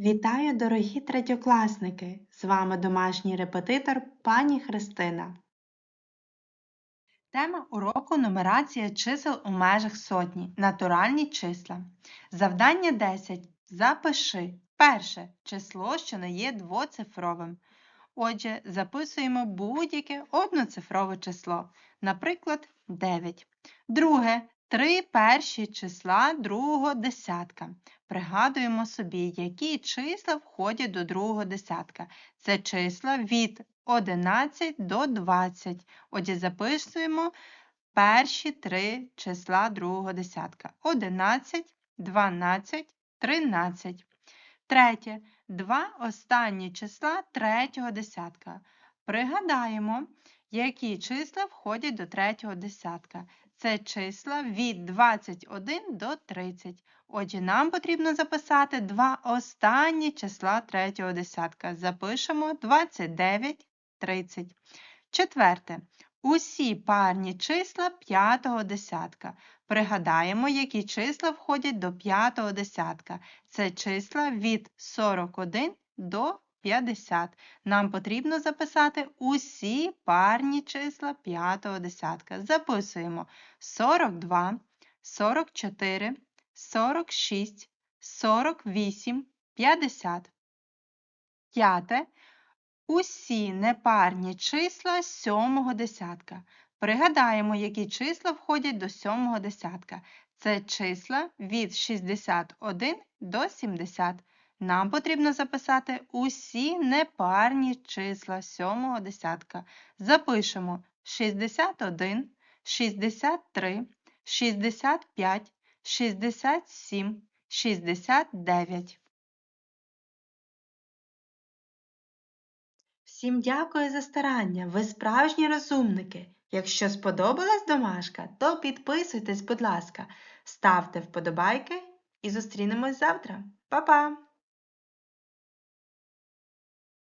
Вітаю, дорогі третьокласники! З вами домашній репетитор пані Христина. Тема уроку нумерація чисел у межах сотні. Натуральні числа. Завдання 10. Запиши. Перше число, що не є двоцифровим. Отже, записуємо будь-яке одноцифрове число, наприклад, 9. Друге три перші числа другого десятка. Пригадуємо собі, які числа входять до другого десятка. Це числа від 11 до 20. Отже, записуємо перші три числа другого десятка. 11, 12, 13. Третє. Два останні числа третього десятка. Пригадаємо, які числа входять до третього десятка. Це числа від 21 до 30. Отже, нам потрібно записати два останні числа третього десятка. Запишемо 29, 30. Четверте. Усі парні числа п'ятого десятка. Пригадаємо, які числа входять до п'ятого десятка. Це числа від 41 до 50. Нам потрібно записати усі парні числа п'ятого десятка. Записуємо 42, 44, 46, 48, 50. П'яте. Усі непарні числа сьомого десятка. Пригадаємо, які числа входять до сьомого десятка. Це числа від 61 до 70. Нам потрібно записати усі непарні числа сьомого десятка. Запишемо 61, 63, 65, 67, 69. Всім дякую за старання. Ви справжні розумники. Якщо сподобалась домашка, то підписуйтесь, будь ласка, ставте вподобайки і зустрінемось завтра. Па-па!